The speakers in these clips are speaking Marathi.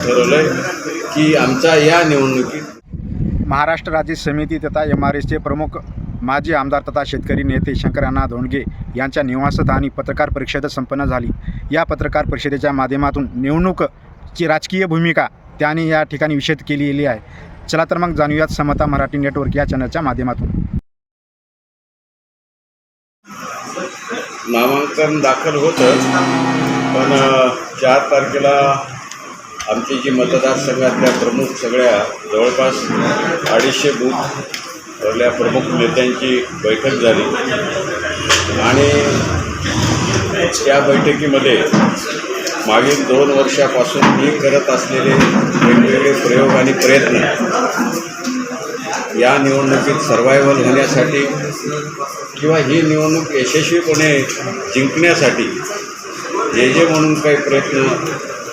ठरवलंय की आमचा या निवडणुकीत महाराष्ट्र राज्य समिती तथा एम आर एसचे प्रमुख माजी आमदार तथा शेतकरी नेते शंकरअण्णा धोंडगे यांच्या निवासस्थानी पत्रकार परिषद संपन्न झाली. या पत्रकार परिषदेच्या माध्यमातून निवडणूकची राजकीय भूमिका त्यांनी या ठिकाणी विषद केलेली आहे. चला तर मग जाणूयात समता मराठी नेटवर्क या चॅनलच्या माध्यमातून. नामांकन दाखल होतं पण चार तारखेला आमची जी मतदारसंघातल्या प्रमुख सगळ्या जवळपास अडीचशे बूथवरल्या प्रमुख नेत्यांची बैठक झाली. आणि त्या बैठकीमध्ये मागील दोन वर्षापासून मी करत असलेले वेगवेगळे प्रयोग आणि प्रयत्न या निवडणुकीत सर्वायवल होण्यासाठी किंवा ही निवडणूक यशस्वीपणे जिंकण्यासाठी जे जे म्हणून काही प्रयत्न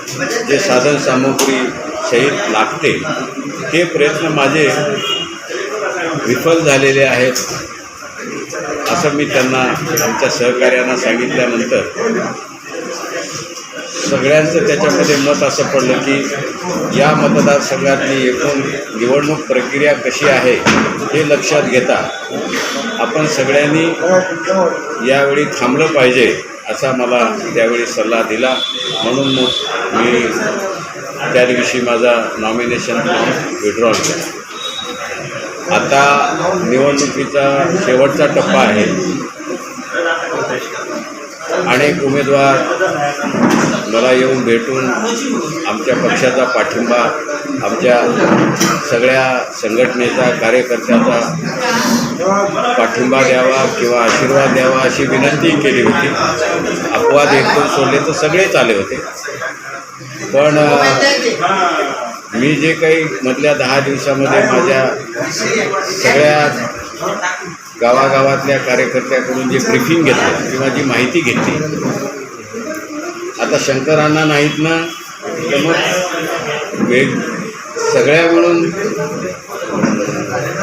जे साधन सामुग्री लागते ते प्रयत्न माझे विफल झालेले आहेत असं मी त्यांना आमच्या सहकार्यांना सांगितल्यानंतर सगळ्यांचं त्याच्यामध्ये मत असं पडलं की या मतदारसंघातली एकूण निवडणूक प्रक्रिया कशी आहे हे लक्षात घेता आपण सगळ्यांनी यावेळी थांबलं पाहिजे असा मला त्यावेळी सल्ला दिला. म्हणून मग मी त्या दिवशी माझा नॉमिनेशन विड्रॉल केला. आता निवडणुकीचा शेवटचा टप्पा आहे. अनेक उमेदवार मला येऊन भेटून आमच्या पक्षाचा पाठिंबा आमच्या सगळ्या संघटनेचा कार्यकर्त्याचा पाठिंबा द्यावा किंवा आशीर्वाद द्यावा अशी विनंती केली होती. अपवाद एकदम सोडले तर सगळेच आले होते. पण अ, मी जे काही मधल्या दहा दिवसामध्ये माझ्या सगळ्या गावागावातल्या कार्यकर्त्याकडून जे ब्रिफिंग घेतलं किंवा जी माहिती घेतली आता शंकरांना नाहीत ना तर मग वेग सगळ्या मिळून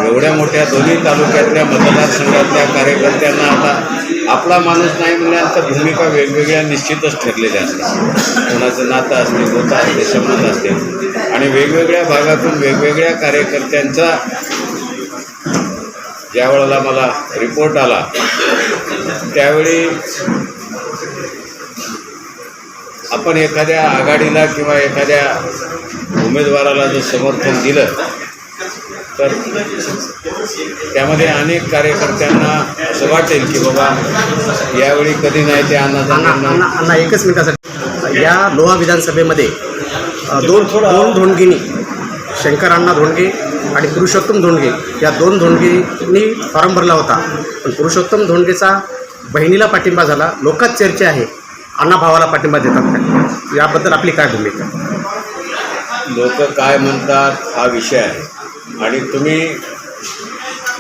एवढ्या मोठ्या दोन्ही तालुक्यातल्या मतदारसंघातल्या कार्यकर्त्यांना आता आपला माणूस नाही म्हणल्यानंतर भूमिका वेगवेगळ्या निश्चितच ठरलेल्या असतात. कोणाचं नातं असते गोता असते संबंध असते. आणि वेगवेगळ्या भागातून वेगवेगळ्या कार्यकर्त्यांचा ज्या वेळेला मला रिपोर्ट आला त्यावेळी आपण एखाद्या आघाडीला किंवा एखाद्या उमेदवाराला जर समर्थन दिलं तर त्यामध्ये अनेक कार्यकर्त्यांना असं वाटेल की बाबा यावेळी कधी नाही ते अण्णा एकच मिनिटासाठी. या लोहा विधानसभेमध्ये दोन दोन धोंडगिनी शंकर अण्णा धोंडगे आणि पुरुषोत्तम धोंडगे या दोन धोंडगेंनी फॉर्म भरला होता. पण पुरुषोत्तम धोंडगेचा बहिणीला पाठिंबा झाला. लोकात चर्चा आहे. अण्णा भावाला पाठिंबा देतात याबद्दल आपली काय भूमिका? लोक काय म्हणतात हा विषय आहे. आणि तुम्ही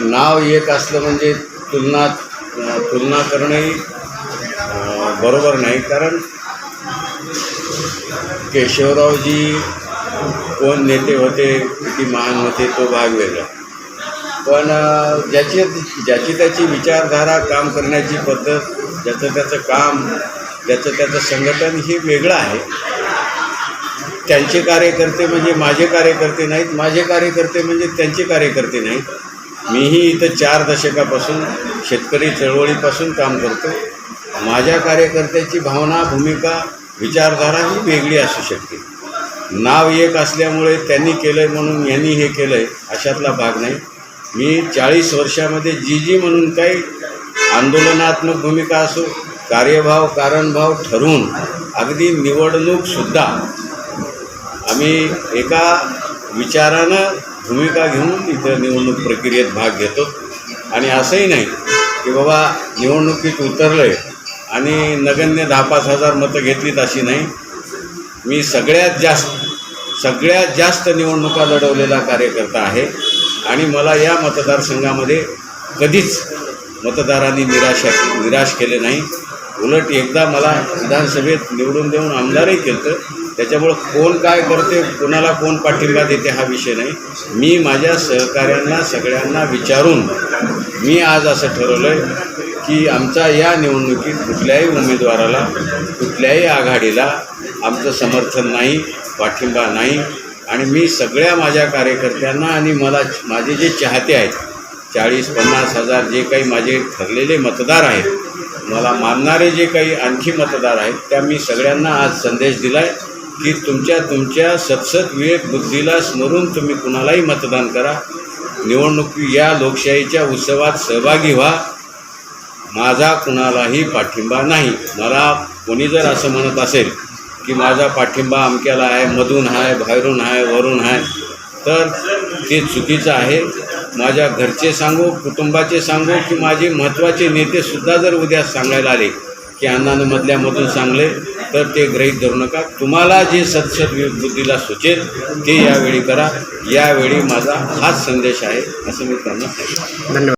नाव एक असलं म्हणजे तुलना तुलना करणंही बरोबर नाही. कारण केशवरावजी कोण नेते होते किती महान होते तो भाग वेगळा. पण ज्याची ज्याची त्याची विचारधारा काम करण्याची पद्धत ज्याचं त्याचं काम ज्याचं त्याचं संघटन हे वेगळं आहे. त्यांचे कार्यकर्ते म्हणजे माझे कार्यकर्ते नाहीत माझे कार्यकर्ते म्हणजे त्यांचे कार्यकर्ते नाहीत. मीही इथं चार दशकापासून शेतकरी चळवळीपासून काम करतो. माझ्या कार्यकर्त्याची भावना भूमिका विचारधारा ही वेगळी असू शकते. नाव एक असल्यामुळे त्यांनी केलं आहे म्हणून यांनी हे केलं आहे अशातला भाग नाही. मी चाळीस वर्षामध्ये जी जी म्हणून काही आंदोलनात्मक भूमिका असो कार्यभाव कारणभाव ठरवून अगदी निवडणूकसुद्धा आम्ही एका विचारानं भूमिका घेऊन इथं निवडणूक प्रक्रियेत भाग घेतो. आणि असंही नाही की बाबा निवडणुकीत उतरलं आहे आणि नगण्य दहा पाच हजार मतं घेतलीत अशी नाही. मी सगळ्यात जास्त सगळ्यात जास्त निवडणुका लढवलेला कार्यकर्ता आहे. आणि मला या मतदारसंघामध्ये कधीच मतदारांनी निराशा निराश केले नाही. उलट एकदा मला विधानसभेत निवडून देऊन आमदारही केलं त्याच्यामुळं कोण काय करते कोणाला कोण पाठिंबा देते हा विषय नाही. मी माझ्या सहकाऱ्यांना सगळ्यांना विचारून मी आज असं ठरवलं आहे की आमचा या निवडणुकीत कुठल्याही उमेदवाराला कुठल्याही आघाडीला आमचं समर्थन नाही पाठिंबा नाही. आणि मी सगळ्या माझ्या कार्यकर्त्यांना आणि मला माझे जे चाहते आहेत चाळीस पन्नास हजार जे काही माझे ठरलेले मतदार आहेत मला मानणारे जे काही आणखी मतदार आहेत त्या मी सगळ्यांना आज संदेश दिला आहे की तुमच्या तुमच्या सतसत विवेक बुद्धीला स्मरून तुम्ही कुणालाही मतदान करा. निवडणुकी या लोकशाहीच्या उत्सवात सहभागी व्हा. माझा कुणालाही पाठिंबा नाही. मला कोणी जर असं म्हणत असेल की माझा पाठिंबा अमक्याला आहे मधून आहे बाहेरून आहे वरून आहे तर ते चुकीचं आहे. माझ्या घरचे सांगू कुटुंबाचे सांगू की माझे महत्त्वाचे नेतेसुद्धा जर उद्या सांगायला आले की अण्णानं मधल्यामधून सांगले तर ते गृहीत धरू नका. तुम्हाला जे सतसत सुचेल ते यावेळी करा. यावेळी माझा हाच संदेश आहे असं मी त्यांना सांगितलं धन्यवाद.